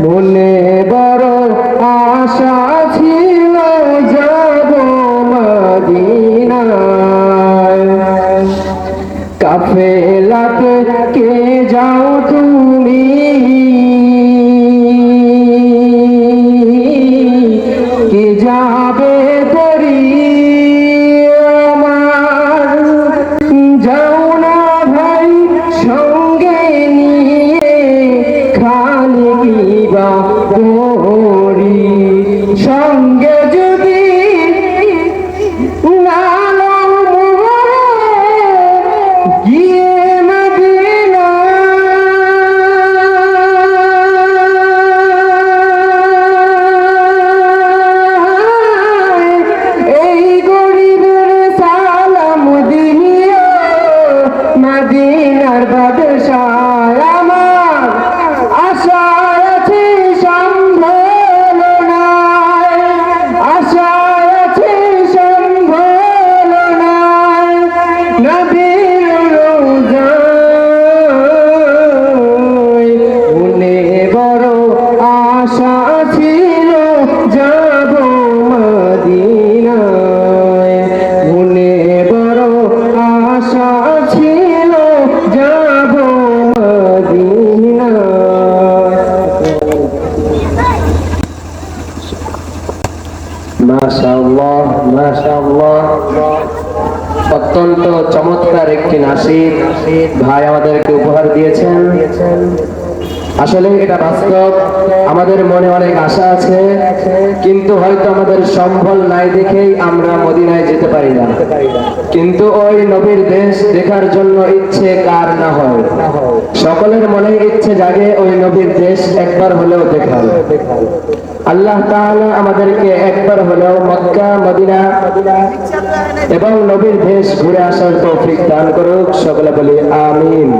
মনে বড় আশা ছিল যাব মদিনায়। কাফেলাতে কে যাও তুমি? সঙ্গে যদি না নাও অত্যন্ত চমৎকার একটি ভাই আমাদেরকে উপহার দিয়েছেন। আসলে এটা বাস্তব, আমাদের মনে অনেক আশা আছে, কিন্তু হয়তো আমাদের সম্বল নাই দেখেই আমরা মদিনায় যেতে পারি না। কিন্তু ওই নবীর দেশ দেখার জন্য ইচ্ছে কার না হয়। সকলের মনে ইচ্ছে জাগে ওই নবীর দেশ একবার হলেও দেখার আল্লাহ তাহলে আমাদেরকে একবার হলেও মক্কা, মদিনা এবং নবীর দেশ ঘুরে আসার তৌফিক দান করুক, সকলে বলি আমিন।